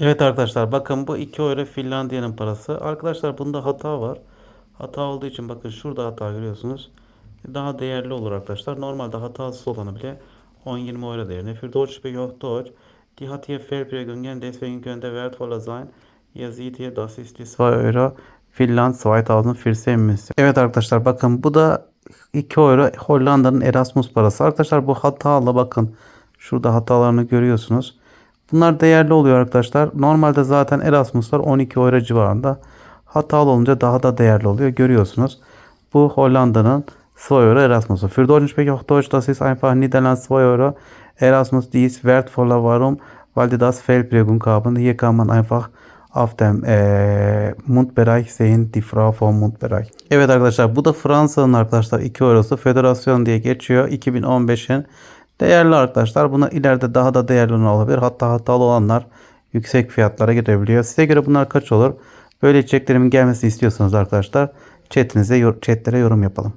Evet arkadaşlar bakın bu 2 euro Finlandiya'nın parası. Arkadaşlar bunda hata var. Hata olduğu için bakın şurada hata görüyorsunuz. Daha değerli olur arkadaşlar. Normalde hatasız olanı bile 10-20 euro değerinde. Für Deutsch bejocht Deutsch. Die hat hier Fehlprägungen, deswegen könnte wertvoller sein. Ihr seht hier, das ist die 2 euro Finland 2014 Münze. Evet arkadaşlar bakın bu da 2 euro Hollanda'nın Erasmus parası. Arkadaşlar bu hatalı bakın. Şurada hatalarını görüyorsunuz. Bunlar değerli oluyor arkadaşlar. Normalde zaten Erasmus'lar 12 euro civarında. Hatalı olunca daha da değerli oluyor. Görüyorsunuz. Bu Hollanda'nın 2 euro Erasmus'u. Für Deutsch spreche auch Deutsch. Das ist einfach Niederland 2 euro. Erasmus die ist wertvoller. Warum? Weil die das Fehlprägung haben. Hier kann man einfach auf dem eee Mundbereich sehen. Die Frau vom Mundbereich. Evet arkadaşlar bu da Fransa'nın arkadaşlar 2 eurosu. Federasyon diye geçiyor. 2015'in değerli arkadaşlar. Buna ileride daha da değerli olabilir. Hatta hatalı olanlar yüksek fiyatlara gidebiliyor. Size göre bunlar kaç olur? Böyle içeriklerimin gelmesini istiyorsanız arkadaşlar chatinize, chatlere yorum yapalım.